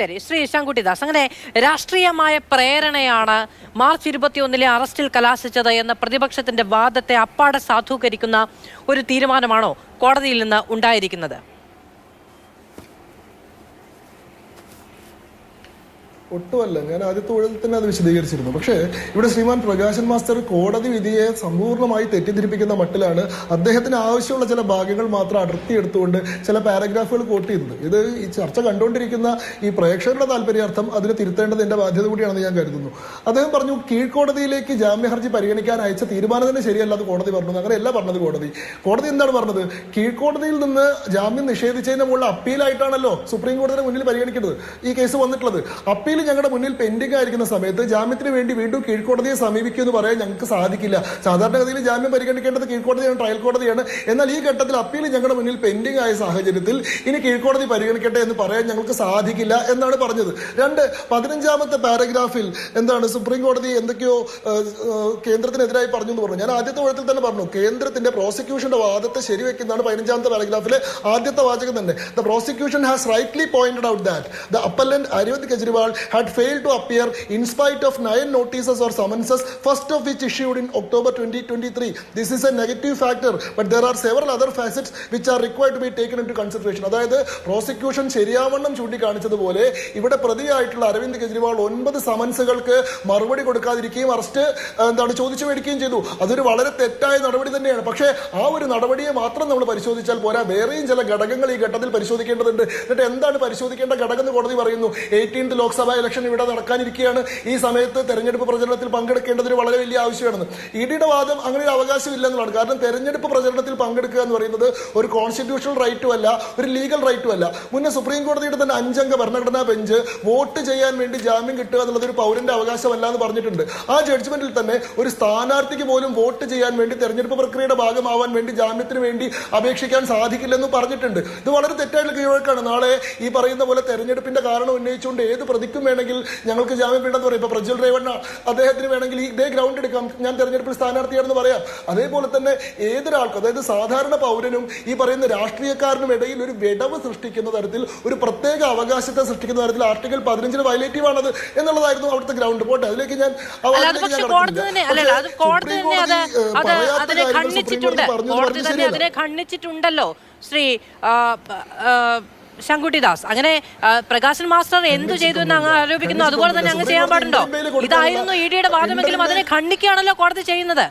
ശരി ശ്രീ ശങ്കുട്ടിദാസ് അങ്ങനെ രാഷ്ട്രീയമായ പ്രേരണയാണ് മാർച്ച് ഇരുപത്തിയൊന്നിലെ അറസ്റ്റിൽ കലാശിച്ചത് എന്ന പ്രതിപക്ഷത്തിന്റെ വാദത്തെ അപ്പാടെ സാധൂകരിക്കുന്ന ഒരു തീരുമാനമാണോ കോടതിയിൽ നിന്ന് ഉണ്ടായിരിക്കുന്നത്? ഒട്ടുമല്ല. ഞാൻ ആദ്യത്തെ ഉഴൽ തന്നെ അത് വിശദീകരിച്ചിരുന്നു. പക്ഷേ ഇവിടെ ശ്രീമാൻ പ്രകാശൻ മാസ്റ്റർ കോടതി വിധിയെ സമ്പൂർണമായി തെറ്റിദ്ധരിപ്പിക്കുന്ന മട്ടിലാണ് അദ്ദേഹത്തിന് ആവശ്യമുള്ള ചില ഭാഗങ്ങൾ മാത്രം അടർത്തി എടുത്തുകൊണ്ട് ചില പാരഗ്രാഫുകൾ കോട്ട് ചെയ്തത് ഇത് ഈ ചർച്ച കണ്ടുകൊണ്ടിരിക്കുന്ന ഈ പ്രേക്ഷകരുടെ താല്പര്യാർത്ഥം അതിന് തിരുത്തേണ്ടത് എന്റെ ബാധ്യത കൂടിയാണെന്ന് ഞാൻ കരുതുന്നു. അദ്ദേഹം പറഞ്ഞു കീഴ്ക്കോടതിയിലേക്ക് ഹർജി പരിഗണിക്കാൻ അയച്ച തീരുമാനം തന്നെ ശരിയല്ല അത് കോടതി പറഞ്ഞു. അങ്ങനെയല്ല പറഞ്ഞത് കോടതി. കോടതി എന്താണ് പറഞ്ഞത്? കീഴ്ക്കോടതിയിൽ നിന്ന് ജാമ്യം നിഷേധിച്ചതിന് മുകളിൽ അപ്പീലായിട്ടാണല്ലോ സുപ്രീം കോടതിയുടെ മുന്നിൽ പരിഗണിക്കുന്നത് ഈ കേസ് വന്നിട്ടുള്ളത്. അപ്പീൽ ഞങ്ങളുടെ മുന്നിൽ പെൻഡിംഗ് ആയിരിക്കുന്ന സമയത്ത് ജാമ്യത്തിന് വേണ്ടി വീണ്ടും കീഴ്ക്കോടതിയെ സമീപിക്കും എന്ന് പറയാൻ ഞങ്ങൾക്ക് സാധിക്കില്ല. സാധാരണഗതിയിൽ ജാമ്യം പരിഗണിക്കേണ്ടത് കീഴ്ക്കോടതിയാണ് ട്രയൽ കോടതിയാണ്. എന്നാൽ ഈ ഘട്ടത്തിൽ അപ്പീൽ ഞങ്ങളുടെ മുന്നിൽ പെൻഡിംഗ് ആയ സാഹചര്യത്തിൽ ഇനി കീഴ്ക്കോടതി പരിഗണിക്കട്ടെ എന്ന് പറയാൻ ഞങ്ങൾക്ക് സാധിക്കില്ല എന്നാണ് പറഞ്ഞത്. രണ്ട് പതിനഞ്ചാമത്തെ പാരഗ്രാഫിൽ എന്താണ് സുപ്രീം കോടതി എന്തൊക്കെയോ കേന്ദ്രത്തിനെതിരായി പറഞ്ഞു എന്ന് പറഞ്ഞു. ഞാൻ ആദ്യത്തെ ഊഴത്തിൽ തന്നെ പറഞ്ഞു കേന്ദ്രത്തിന്റെ പ്രോസിക്യൂഷന്റെ വാദത്തെ ശരിവെക്കുന്നതാണ് പതിനഞ്ചാമത്തെ പാരഗ്രാഫിലെ ആദ്യത്തെ വാചകം തന്നെ. The prosecution has rightly pointed out that the appellant Arvind Kejriwal had failed to appear in spite of nine notices or summonses, first of which issued in October 2023. This is a negative factor, but there are several other facets which are required to be taken into consideration. അതായത് prosecution ശരിയാവണ്ണം ചൂണ്ടിക്കാണിച്ചതുപോലെ ഇവിടെ പ്രതിയായിട്ടുള്ള അരവിന്ദ് കെജ്രിവാൾ ഒൻപത് സമൻസുകൾക്ക് മറുപടി കൊടുക്കാതിരിക്കുകയും arrest എന്താണ് ചോദിച്ചു മേടിക്കുകയും ചെയ്തു. അതൊരു വളരെ തെറ്റായ നടപടി തന്നെയാണ്. പക്ഷേ ആ ഒരു നടപടിയെ മാത്രം നമ്മൾ പരിശോധിച്ചാൽ പോരാ. വേറെയും ചില ഘടകങ്ങൾ ഈ ഘട്ടത്തിൽ പരിശോധിക്കേണ്ടതുണ്ട്. എന്നിട്ട് എന്താണ് പരിശോധിക്കേണ്ട ഘടകം എന്ന് കോടതി പറയുന്നു. എയ്റ്റീൻത് ലോക്സഭാ ഇലക്ഷൻ ഇവിടെ നടക്കാനിരിക്കുകയാണ്. ഈ സമയത്ത് തെരഞ്ഞെടുപ്പ് പ്രചരണത്തിൽ പങ്കെടുക്കേണ്ടത് ഒരു വളരെ വലിയ ആവശ്യമാണെന്ന് ഇഡിയുടെ വാദം അങ്ങനെ ഒരു അവകാശം ഇല്ലെന്നുള്ളതാണ് കാരണം തെരഞ്ഞെടുപ്പ് പ്രചരണത്തിൽ പങ്കെടുക്കുക എന്ന് പറയുന്നത് ഒരു കോൺസ്റ്റിറ്റ്യൂഷണൽ റൈറ്റും അല്ല ഒരു ലീഗൽ റൈറ്റും അല്ല. മുന്നേ സുപ്രീം കോടതിയുടെ തന്നെ അഞ്ചംഗ ഭരണഘടനാ ബെഞ്ച് വോട്ട് ചെയ്യാൻ വേണ്ടി ജാമ്യം കിട്ടുക എന്നുള്ളത് ഒരു പൗരന്റെ അവകാശമല്ല എന്ന് പറഞ്ഞിട്ടുണ്ട്. ആ ജഡ്ജ്മെന്റിൽ തന്നെ ഒരു സ്ഥാനാർത്ഥിക്ക് പോലും വോട്ട് ചെയ്യാൻ വേണ്ടി തെരഞ്ഞെടുപ്പ് പ്രക്രിയയുടെ ഭാഗമാവാൻ വേണ്ടി ജാമ്യത്തിന് വേണ്ടി അപേക്ഷിക്കാൻ സാധിക്കില്ലെന്ന് പറഞ്ഞിട്ടുണ്ട്. ഇത് വളരെ തെറ്റായിട്ടുള്ള കീഴ്വഴക്കാണ്. നാളെ ഈ പറയുന്ന പോലെ തെരഞ്ഞെടുപ്പിന്റെ കാരണം ഉന്നയിച്ചുകൊണ്ട് ഏത് പ്രതിക്കും വേണമെങ്കിൽ ഞങ്ങൾക്ക് ജാമ്യം വേണ്ടെന്ന് പറയും. ഇപ്പൊ പ്രജ്വൽ രേവണ്ണ അദ്ദേഹത്തിന് വേണമെങ്കിൽ ഈ ഇതേ ഗ്രൗണ്ട് എടുക്കാം. ഞാൻ തെരഞ്ഞെടുപ്പിൽ സ്ഥാനാർത്ഥിയാണെന്ന് പറയാം. അതേപോലെ തന്നെ ഏതൊരാൾക്കും അതായത് സാധാരണ പൗരനും ഈ പറയുന്ന രാഷ്ട്രീയക്കാരനും ഇടയിൽ ഒരു വിടവ് സൃഷ്ടിക്കുന്ന തരത്തിൽ ഒരു പ്രത്യേക അവകാശത്തെ സൃഷ്ടിക്കുന്ന തരത്തിൽ ആർട്ടിക്കൽ പതിനഞ്ചിന് വയലേറ്റീവ് ആണത് എന്നുള്ളതായിരുന്നു അവിടുത്തെ ഗ്രൗണ്ട് പോട്ടെ അതിലേക്ക് ഞാൻ അതിനെ ഖണ്ഡിച്ചിട്ടുണ്ടല്ലോ. ശ്രീ ശങ്കുട്ടിദാസ്. അങ്ങനെ പ്രകാശൻ മാസ്റ്റർ എന്തു ചെയ്തു എന്ന് അങ്ങ് ആരോപിക്കുന്നു? അതുപോലെ തന്നെ അങ്ങ് ചെയ്യാൻ പാടുണ്ടോ? ഇതായിരുന്നു ഇ ഡിയുടെ വാദമെങ്കിലും അതിനെ ഖണ്ഡിക്കുകയാണല്ലോ കോടതി ചെയ്യുന്നത്.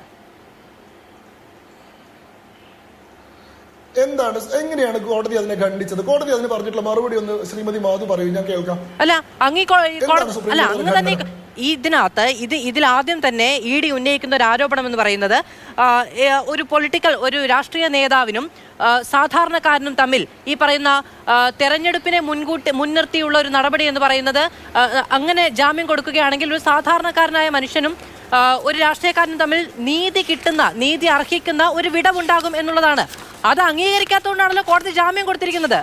എന്താണ് എങ്ങനെയാണ് കോടതി അതിനെ ഖണ്ഡിച്ചത്? കോടതി അതിന് പറഞ്ഞിട്ടുള്ള മറുപടി ഒന്ന് ശ്രീമതി മാധു പറയൂ ഞാൻ കേൾക്കാം. അല്ല അങ്ങ് അല്ല അങ്ങ് തന്നെ ഈ ഇതിനകത്ത് ഇത് ഇതിലാദ്യം തന്നെ ഇ ഡി ഉന്നയിക്കുന്ന ഒരു ആരോപണം എന്ന് പറയുന്നത് ഒരു പൊളിറ്റിക്കൽ ഒരു രാഷ്ട്രീയ നേതാവിനും സാധാരണക്കാരനും തമ്മിൽ ഈ പറയുന്ന തെരഞ്ഞെടുപ്പിനെ മുൻകൂട്ടി മുൻനിർത്തിയുള്ള ഒരു നടപടി എന്ന് പറയുന്നത് അങ്ങനെ ജാമ്യം കൊടുക്കുകയാണെങ്കിൽ ഒരു സാധാരണക്കാരനായ മനുഷ്യനും ഒരു രാഷ്ട്രീയക്കാരനും തമ്മിൽ നീതി കിട്ടുന്ന നീതി അർഹിക്കുന്ന ഒരു വിടവുണ്ടാകും എന്നുള്ളതാണ്. അത് അംഗീകരിക്കാത്തതുകൊണ്ടാണല്ലോ കോടതി ജാമ്യം കൊടുത്തിരിക്കുന്നത്.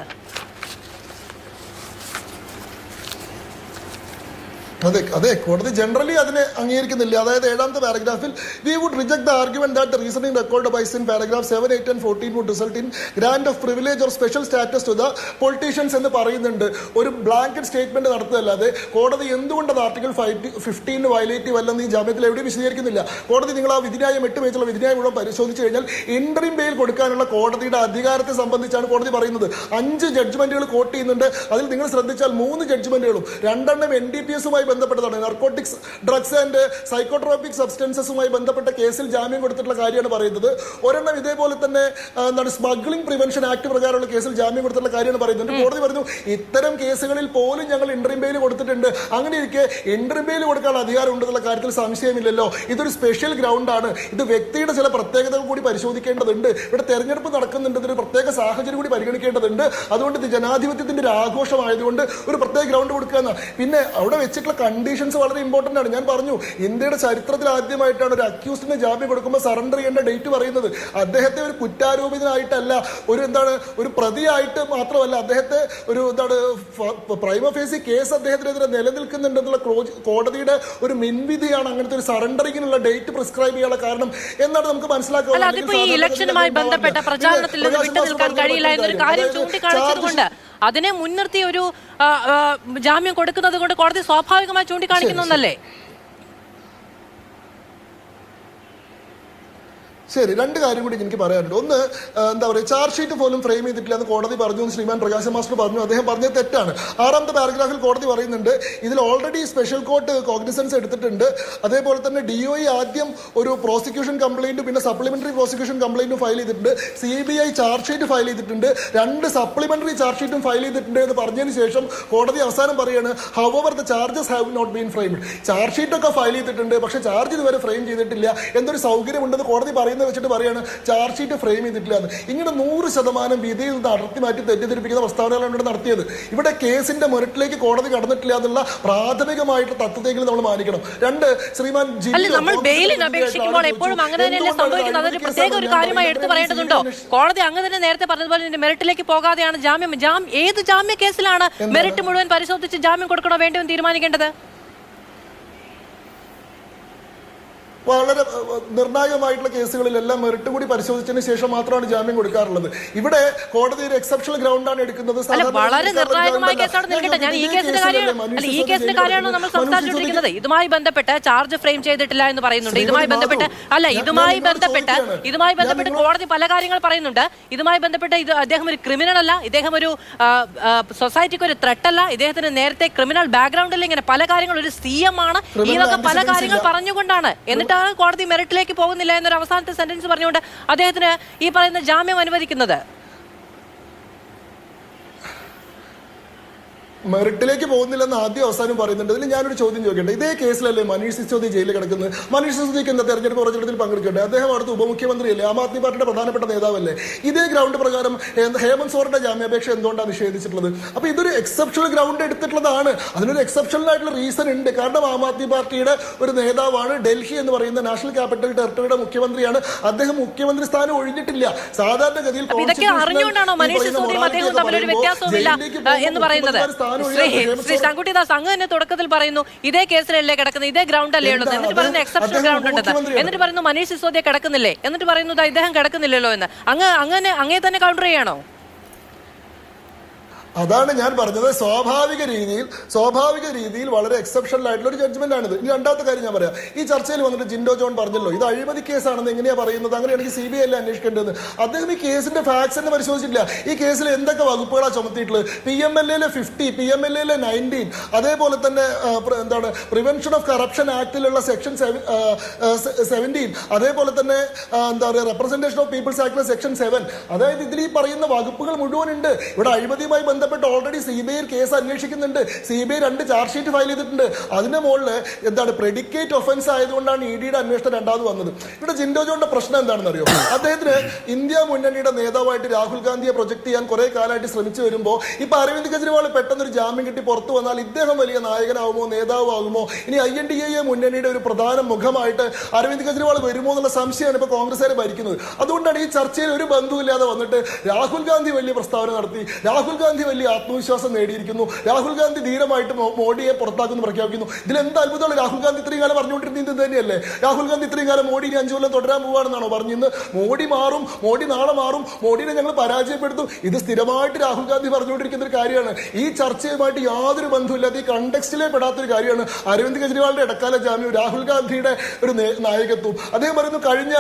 അതെ അതെ കോടതി ജനറലി അതിനെ അംഗീകരിക്കുന്നില്ല. അതായത് ഏഴാമത്തെ പാരഗ്രാഫിൽ we would reject the argument that reasoning record by us in paragraph seven eight and fourteen would result in grant of privilege or special status to the politicians എന്ന് പറയുന്നുണ്ട്. ഒരു ബ്ലാങ്കറ്റ് സ്റ്റേറ്റ്മെന്റ് നടത്തുകയല്ലാതെ കോടതി എന്തുകൊണ്ട് അത് ആർട്ടിക്കൽ ഫിഫ്റ്റീന് വയലേറ്റീവ് അല്ലെന്ന് ഈ ജാമ്യത്തിൽ എവിടെയും വിശദീകരിക്കുന്നില്ല. കോടതി നിങ്ങൾ ആ വിധിന്യായം എട്ട് പേജുള്ള വിധിന്യായം മുഴുവൻ പരിശോധിച്ച് കഴിഞ്ഞാൽ ഇൻട്രീം ബെയിൽ കൊടുക്കാനുള്ള കോടതിയുടെ അധികാരത്തെ സംബന്ധിച്ചാണ് കോടതി പറയുന്നത്. അഞ്ച് ജഡ്ജ്മെന്റുകൾ കോട്ട് ചെയ്യുന്നുണ്ട്. അതിൽ നിങ്ങൾ ശ്രദ്ധിച്ചാൽ മൂന്ന് ജഡ്ജ്മെന്റുകളും രണ്ടെണ്ണം എൻ ഡി പി എസുമായി ബന്ധപ്പെട്ടതാണ്. നർക്കോട്ടിക്സ് ഡ്രഗ്സ് ആൻഡ് സൈക്കോട്രോപിക് സബ്സ്റ്റൻസസുമായി ബന്ധപ്പെട്ട കേസിൽ ജാമ്യം കൊടുത്തിട്ടുള്ള കാര്യമാണ് പറയുന്നത്. ഒരെണ്ണം ഇതേപോലെ തന്നെ എന്താണ് സ്മഗ്ലിംഗ് പ്രിവെൻഷൻ ആക്ട് പ്രകാരമുള്ള കേസിൽ ജാമ്യം കൊടുത്തിട്ടുള്ള കാര്യമാണ് പറയുന്നത്. കോടതി പറഞ്ഞു ഇത്തരം കേസുകളിൽ പോലും ഞങ്ങൾ ഇന്റർവ്യൂ ബെയിൽ കൊടുത്തിട്ടുണ്ട്. അങ്ങനെ ഇരിക്കെ ഇന്റർവ്യൂ ബെയിൽ കൊടുക്കാനുള്ള അധികാരം ഉണ്ടെന്നുള്ള കാര്യത്തിൽ സംശയമില്ലല്ലോ. ഇതൊരു സ്പെഷ്യൽ ഗ്രൗണ്ട് ആണ്. ഇത് വ്യക്തിയുടെ ചില പ്രത്യേകതകൾ കൂടി പരിശോധിക്കേണ്ടതുണ്ട്. ഇവിടെ തെരഞ്ഞെടുപ്പ് നടക്കുന്നുണ്ട്. ഇതൊരു പ്രത്യേക സാഹചര്യം കൂടി പരിഗണിക്കേണ്ടതുണ്ട്. അതുകൊണ്ട് ഇത് ജനാധിപത്യത്തിന്റെ ഒരു ആഘോഷമായതുകൊണ്ട് ഒരു പ്രത്യേക ഗ്രൗണ്ട് കൊടുക്കുക എന്നാണ് പിന്നെ അവിടെ വെച്ചിട്ടുള്ള കണ്ടീഷൻസ് വളരെ ഇമ്പോർട്ടന്റ് ആണ്. ഞാൻ പറഞ്ഞു ഇന്ത്യയുടെ ചരിത്രത്തിൽ ആദ്യമായിട്ടാണ് ഒരു അക്യൂസ്റ്റിന് ജാമ്യം കൊടുക്കുമ്പോൾ സറണ്ടർ ചെയ്യേണ്ട ഡേറ്റ് പറയുന്നത്. അദ്ദേഹത്തെ ഒരു കുറ്റാരോപിതനായിട്ടല്ല ഒരു എന്താണ് ഒരു പ്രതിയായിട്ട് മാത്രമല്ല അദ്ദേഹത്തെ ഒരു എന്താണ് പ്രൈമ ഫേസി കേസ് അദ്ദേഹത്തിനെതിരെ നിലനിൽക്കുന്നുണ്ടെന്നുള്ള കോടതിയുടെ ഒരു മിൻവിധിയാണ് അങ്ങനത്തെ ഒരു സറണ്ടറിങ്ങിനുള്ള ഡേറ്റ് പ്രിസ്ക്രൈബ് ചെയ്യാനുള്ള കാരണം എന്നാണ് നമുക്ക് മനസ്സിലാക്കുക ഇലക്ഷനുമായി ബന്ധപ്പെട്ട പ്രചാരണത്തിൽ നിന്ന് വിട്ടു നിൽക്കാൻ കഴിയില്ല എന്നൊരു കാര്യം ചൂണ്ടിക്കാണിച്ചതുകൊണ്ട്. അതിനെ മുൻനിർത്തി ഒരു ജാമ്യം കൊടുക്കുന്നത് കൊണ്ട് കോടതി സ്വാഭാവികമായി ചൂണ്ടിക്കാണിക്കുന്ന ശരി രണ്ട് കാര്യം കൂടി എനിക്ക് പറയാനുണ്ട്. ഒന്ന് എന്താ പറയുക ചാർജ് ഷീറ്റ് പോലും ഫ്രെയിം ചെയ്തിട്ടില്ല എന്ന് കോടതി പറഞ്ഞു എന്ന് ശ്രീമാൻ പ്രകാശ് മാസ്റ്റർ പറഞ്ഞു. അദ്ദേഹം പറഞ്ഞത് തെറ്റാണ്. ആറാമത്തെ പാരഗ്രാഫിൽ കോടതി പറയുന്നുണ്ട് ഇതിൽ ഓൾറെഡി സ്പെഷ്യൽ കോർട്ട് കോഗ്നിസൻസ് എടുത്തിട്ടുണ്ട്. അതേപോലെ തന്നെ ഡി ഒ ആദ്യം ഒരു പ്രോസിക്യൂഷൻ കംപ്ലൈന്റ് പിന്നെ സപ്ലിമെന്ററി പ്രോസിക്യൂഷൻ കംപ്ലൈന്റും ഫയൽ ചെയ്തിട്ടുണ്ട്. C B I charge sheet file ചെയ്തിട്ടുണ്ട്. രണ്ട് സപ്ലിമെന്ററി ചാർജ് ഷീറ്റും ഫയൽ ചെയ്തിട്ടുണ്ട് എന്ന് പറഞ്ഞതിന് ശേഷം കോടതി അവസാനം പറയാണ് however the charges have not been framed charge sheet ഒക്കെ ഫയൽ ചെയ്തിട്ടുണ്ട് പക്ഷേ ചാർജ് ഇതുവരെ ഫ്രെയിം ചെയ്തിട്ടില്ല. എന്തൊരു സൗകര്യമുണ്ടെന്ന് കോടതി പറയുന്നത് വെച്ചിട്ട് പറയാണ് ചാർജ് ഷീറ്റ് ഫ്രെയിം ചെയ്തിട്ടില്ല എന്ന് ഇങ്ങനെ നൂറ് ശതമാനം വിധിയിൽ നിന്ന് അടർത്തി മാറ്റി തെറ്റിദ്ധരിപ്പിക്കുന്ന പ്രസ്താവനകളാണ് ഇവിടെ നടത്തിയത്. ഇവിടെ കേസിന്റെ മുരട്ടിലേക്ക് കോടതി കടന്നിട്ടില്ല എന്നുള്ള പ്രാഥമികമായിട്ടുള്ള തത്വത്തെങ്കിലും നമ്മൾ മാനിക്കണം. രണ്ട് ശ്രീമാൻ നമ്മൾ ബെയിലിന് അപേക്ഷിക്കുമ്പോൾ എപ്പോഴും അങ്ങനെ തന്നെയല്ലേ സംഭവിക്കുന്നത്? അതൊരു പ്രത്യേക ഒരു കാര്യമായി എടുത്തു പറയേണ്ടതുണ്ടോ? കോടതി അങ്ങ് തന്നെ നേരത്തെ പറഞ്ഞതുപോലെ ഇതിന്റെ മെറിറ്റിലേക്ക് പോകാതെയാണ് ജാമ്യം ജാം ഏത് ജാമ്യ കേസിലാണ് മെറിറ്റ് മുഴുവൻ പരിശോധിച്ച് ജാമ്യം കൊടുക്കണോ വേണ്ടോ തീരുമാനിക്കേണ്ടത്? വളരെ നിർണായകമായിട്ടുള്ള കേസുകളിലെല്ലാം മെറിറ്റ് കൂടി പരിശോധിച്ചതിന് ശേഷം മാത്രമാണ് ജാമ്യം കൊടുക്കാറുള്ളത്. ഇവിടെ കോടതി ഒരു എക്സെപ്ഷണൽ ഗ്രൗണ്ടാണ് എടുക്കുന്നത്. വളരെ നിർണായകമായ കേസാണ് നിൽക്കട്ടെ ഞാൻ ഈ കേസിന്റെ കാര്യമാണ് ഈ കേസിന്റെ കാര്യമാണ് നമ്മൾ. സംസാരിച്ചുകൊണ്ടിരിക്കുന്നത്. ഇതുമായി ബന്ധപ്പെട്ട് ചാർജ് ഫ്രെയിം ചെയ്തിട്ടില്ല എന്ന് പറയുന്നുണ്ട്. ഇതുമായി ബന്ധപ്പെട്ട് അല്ല ഇതുമായി ബന്ധപ്പെട്ട് ഇതുമായി ബന്ധപ്പെട്ട് കോടതി പല കാര്യങ്ങൾ പറയുന്നുണ്ട്. ഇതുമായി ബന്ധപ്പെട്ട് ഇത് അദ്ദേഹം ഒരു ക്രിമിനൽ അല്ല. ഇദ്ദേഹം ഒരു സൊസൈറ്റിക്ക് ഒരു ത്രെട്ട് അല്ല. ഇദ്ദേഹത്തിന് നേരത്തെ ക്രിമിനൽ ബാക്ക്ഗ്രൗണ്ടിൽ ഇങ്ങനെ പല കാര്യങ്ങൾ ഒരു സി എം ആണ്. ഇതൊക്കെ വക പല കാര്യങ്ങൾ പറഞ്ഞുകൊണ്ടാണ്. പറഞ്ഞുകൊണ്ടാണ് എന്നിട്ടാണ് കോടതി മെറിറ്റിലേക്ക് പോകുന്നില്ല എന്നൊരു അവസാനത്തെ സെന്റൻസ് പറഞ്ഞുകൊണ്ട് അദ്ദേഹത്തിന് ഈ പറയുന്ന ജാമ്യം അനുവദിക്കുന്നത്. മെറിറ്റിലേക്ക് പോകുന്നില്ലെന്ന് ആദ്യം അവസാനം പറയുന്നുണ്ട്. ഇതിൽ ഞാനൊരു ചോദ്യം ചോദിക്കട്ടെ? ഇതേ കേസിലല്ലേ മനീഷ് സിസോദി ജയിലിൽ കിടക്കുന്നത്? മനീഷ് സിസോദിക്ക് എന്താ തെരഞ്ഞെടുപ്പ് പ്രചരണത്തിൽ പങ്കെടുക്കട്ടെ അദ്ദേഹം അടുത്ത് ഉപമുഖ്യമന്ത്രിയല്ലേ? ആം ആദ്മി പാർട്ടിയുടെ പ്രധാനപ്പെട്ട നേതാവല്ലേ? ഇതേ ഗ്രൗണ്ട് പ്രകാരം ഹേമന്ത് സോറിന്റെ ജാമ്യാപേക്ഷ എന്തുകൊണ്ടാണ് നിഷേധിച്ചിട്ടുള്ളത്? അപ്പൊ ഇതൊരു എക്സെപ്ഷണൽ ഗ്രൗണ്ട് എടുത്തിട്ടുള്ളതാണ്. അതിനൊരു എക്സെപ്ഷണൽ ആയിട്ടുള്ള റീസൺ ഉണ്ട്. കാരണം ആം ആദ്മി പാർട്ടിയുടെ ഒരു നേതാവാണ് ഡൽഹി എന്ന് പറയുന്ന നാഷണൽ ക്യാപിറ്റൽ ടെറിട്ടറിയുടെ മുഖ്യമന്ത്രിയാണ്. അദ്ദേഹം മുഖ്യമന്ത്രി സ്ഥാനം ഒഴിഞ്ഞിട്ടില്ല. സാധാരണഗതിയിൽ എന്ന് പറയുന്നത്? ശ്രീ ശങ്കുട്ടിദാസ് അങ്ങ് തന്നെ തുടക്കത്തിൽ പറയുന്നു ഇതേ കേസിലല്ലേ കിടക്കുന്നത് ഇതേ ഗ്രൗണ്ട് അല്ലേ ഉള്ളത് എന്നിട്ട് പറയുന്നു എക്സെപ്ഷൻ ഗ്രൗണ്ട് ഉണ്ടെന്ന്. എന്നിട്ട് പറയുന്നു മനീഷ് സിസോദിയ കിടക്കുന്നില്ലേ? എന്നിട്ട് പറയുന്നു ഇദ്ദേഹം കിടക്കുന്നില്ലല്ലോ എന്ന്. അങ്ങ് അങ്ങനെ അങ്ങേ തന്നെ കൗണ്ടർ ചെയ്യണോ? അതാണ് ഞാൻ പറഞ്ഞത്. സ്വാഭാവിക രീതിയിൽ സ്വാഭാവിക രീതിയിൽ വളരെ എക്സെപ്ഷണൽ ആയിട്ടുള്ള ഒരു ജഡ്ജ്മെന്റ് ആണിത്. ഇനി രണ്ടാമത്തെ കാര്യം ഞാൻ പറയാം. ഈ ചർച്ചയിൽ വന്നിട്ട് ജിൻഡോ ജോൺ പറഞ്ഞല്ലോ ഇത് അഴിമതി കേസാണെന്ന് എങ്ങനെയാ പറയുന്നത്? അങ്ങനെയാണെങ്കിൽ സി ബി ഐ അല്ലേ അന്വേഷിക്കേണ്ടത്. അദ്ദേഹം ഈ കേസിന്റെ ഫാക്സ് തന്നെ പരിശോധിച്ചിട്ടില്ല. ഈ കേസിൽ എന്തൊക്കെ വകുപ്പുകളാണ് ചുമത്തിയിട്ടുള്ളത്? പി എം എൽ എയിലെ ഫിഫ്റ്റി പി എം എൽ എയിലെ നയന്റീൻ അതേപോലെ തന്നെ എന്താണ് പ്രിവെൻഷൻ ഓഫ് കറപ്ഷൻ ആക്ടിലുള്ള സെക്ഷൻ സെവന്റീൻ അതേപോലെ തന്നെ എന്താ പറയുക റെപ്രസെന്റേഷൻ ഓഫ് പീപ്പിൾസ് ആക്ടിലെ സെക്ഷൻ സെവൻ അതായത് ഇതിൽ ഈ പറയുന്ന വകുപ്പുകൾ മുഴുവൻ ഉണ്ട് ഇവിടെ അഴിമതിയുമായി ബന്ധപ്പെട്ട് already C B I case അന്വേഷിക്കുന്നുണ്ട്. സി ബി ഐ രണ്ട് ചാർജ് ഷീറ്റ് ഫയൽ ചെയ്തിട്ടുണ്ട്. അതിന്റെ മുകളിൽ എന്താണ് പ്രെഡിക്കേറ്റ് ഒഫൻസ് ആയതുകൊണ്ടാണ് ഇ ഡിയുടെ അന്വേഷണം രണ്ടാമത് വന്നത്. ഇവിടെ ജിൻഡോ ജോണിന്റെ പ്രശ്നം എന്താണെന്ന് അറിയോ? അദ്ദേഹത്തിന് ഇന്ത്യ മുന്നണിയുടെ നേതാവായിട്ട് രാഹുൽ ഗാന്ധിയെ പ്രൊജക്ട് ചെയ്യാൻ കുറെ കാലമായിട്ട് ശ്രമിച്ചു വരുമ്പോൾ ഇപ്പൊ അരവിന്ദ് കെജ്രിവാൾ പെട്ടെന്ന് ഒരു ജാമ്യം കിട്ടി പുറത്തു വന്നാൽ ഇദ്ദേഹം വലിയ നായകനാവുമോ നേതാവാകുമോ? ഇനി ഐ എൻ ഡി എ മുന്നണിയുടെ ഒരു പ്രധാന മുഖമായിട്ട് അരവിന്ദ് കെജ്രിവാൾ വരുമോ എന്നുള്ള സംശയമാണ് ഇപ്പൊ കോൺഗ്രസ്സുകാർ ഭരിക്കുന്നത്. അതുകൊണ്ടാണ് ഈ ചർച്ചയിൽ ഒരു ബന്ധുവില്ലാതെ വന്നിട്ട് രാഹുൽ ഗാന്ധി വലിയ പ്രസ്താവന നടത്തി. രാഹുൽ ഗാന്ധി ആത്മവിശ്വാസം നേടിയിരിക്കുന്നു. രാഹുൽ ഗാന്ധി ധീരമായിട്ട് മോഡിയെ പുറത്താക്കുന്നു പ്രഖ്യാപിക്കുന്നു. ഇതിൽ എന്ത് അത്ഭുതമാണ്? രാഹുൽ ഗാന്ധി ഇത്രയും കാലം പറഞ്ഞുകൊണ്ടിരുന്നത് ഇത് തന്നെയല്ലേ? രാഹുൽ ഗാന്ധി ഇത്രയും കാലം മോഡി ഇനി അഞ്ചു കൊല്ലം തുടരാൻ പോവാണെന്നാണോ പറഞ്ഞിന്ന് മോഡി മാറും മോഡി നാളെ മാറും മോഡിനെ ഞങ്ങൾ പരാജയപ്പെടുത്തും. ഇത് സ്ഥിരമായിട്ട് രാഹുൽ ഗാന്ധി പറഞ്ഞുകൊണ്ടിരിക്കുന്ന ഒരു കാര്യമാണ്. ഈ ചർച്ചയുമായിട്ട് യാതൊരു ബന്ധവുമില്ലാത്ത ഈ കണ്ടക്സ്റ്റിലെ പെടാത്തൊരു കാര്യമാണ് അരവിന്ദ് കെജ്രിവാളിന്റെ ഇടക്കാല ജാമ്യം രാഹുൽ ഗാന്ധിയുടെ ഒരു നായകത്വം. അദ്ദേഹം പറയുന്നു കഴിഞ്ഞ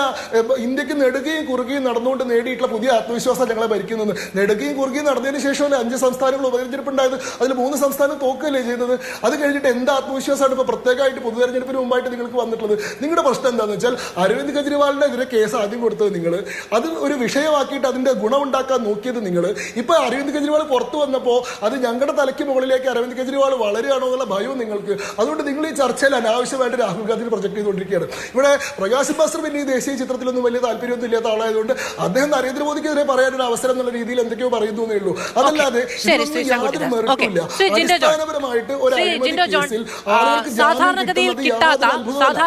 ഇന്ത്യയ്ക്ക് നെടുകയും കുറുകയും നടന്നുകൊണ്ട് നേടിയിട്ടുള്ള പുതിയ ആത്മവിശ്വാസം ഞങ്ങളെ ഭരിക്കുന്നത്. നെടുകയും കുറുകയും നടന്നതിന് ശേഷം അഞ്ച് സംസ്ഥാനങ്ങൾ ഉപതെരഞ്ഞെടുപ്പുണ്ടായത്. അതിൽ മൂന്ന് സംസ്ഥാനം തോക്കുകയല്ലേ ചെയ്തത് അത് കഴിഞ്ഞിട്ട് എന്ത് ആത്മവിശ്വാസമാണ് ഇപ്പോൾ പ്രത്യേകമായിട്ട് പൊതുതെരഞ്ഞെടുപ്പിന് മുമ്പായിട്ട് നിങ്ങൾക്ക് വന്നിട്ടുള്ളത്? നിങ്ങളുടെ പ്രശ്നം എന്താണെന്ന് വെച്ചാൽ അരവിന്ദ് കെജ്രിവാളിനെതിരെ കേസ് ആദ്യം കൊടുത്തത് നിങ്ങൾ അത് ഒരു വിഷയമാക്കിയിട്ട് അതിന്റെ ഗുണമുണ്ടാക്കാൻ നോക്കിയത് നിങ്ങൾ ഇപ്പോൾ അരവിന്ദ് കെജ്രിവാൾ പുറത്തു വന്നപ്പോൾ അത് ഞങ്ങളുടെ തലയ്ക്ക് മുകളിലേക്ക് അരവിന്ദ് കെജ്രിവാൾ വളരെയാണോ എന്നുള്ള ഭയവും നിങ്ങൾക്ക്. അതുകൊണ്ട് നിങ്ങൾ ഈ ചർച്ചയിൽ അനാവശ്യമായിട്ട് രാഹുൽ ഗാന്ധി പ്രൊജക്ട് ചെയ്തുകൊണ്ടിരിക്കുകയാണ്. ഇവിടെ പ്രകാശ് ബാസ്റ്റർ പിന്നെ ഈ ദേശീയ ചിത്രത്തിലൊന്നും വലിയ താല്പര്യമൊന്നും ഇല്ലാത്ത ആളായതുകൊണ്ട് അദ്ദേഹം നരേന്ദ്രമോദിക്കെതിരെ പറയാനൊരു അവസരം എന്നുള്ള രീതിയിൽ എന്തൊക്കെയോ പറയുന്നു എന്നേ ഉള്ളൂ. അതല്ലാതെ സാധാരണഗതിയിൽ കിട്ടാത്ത സാധാരണ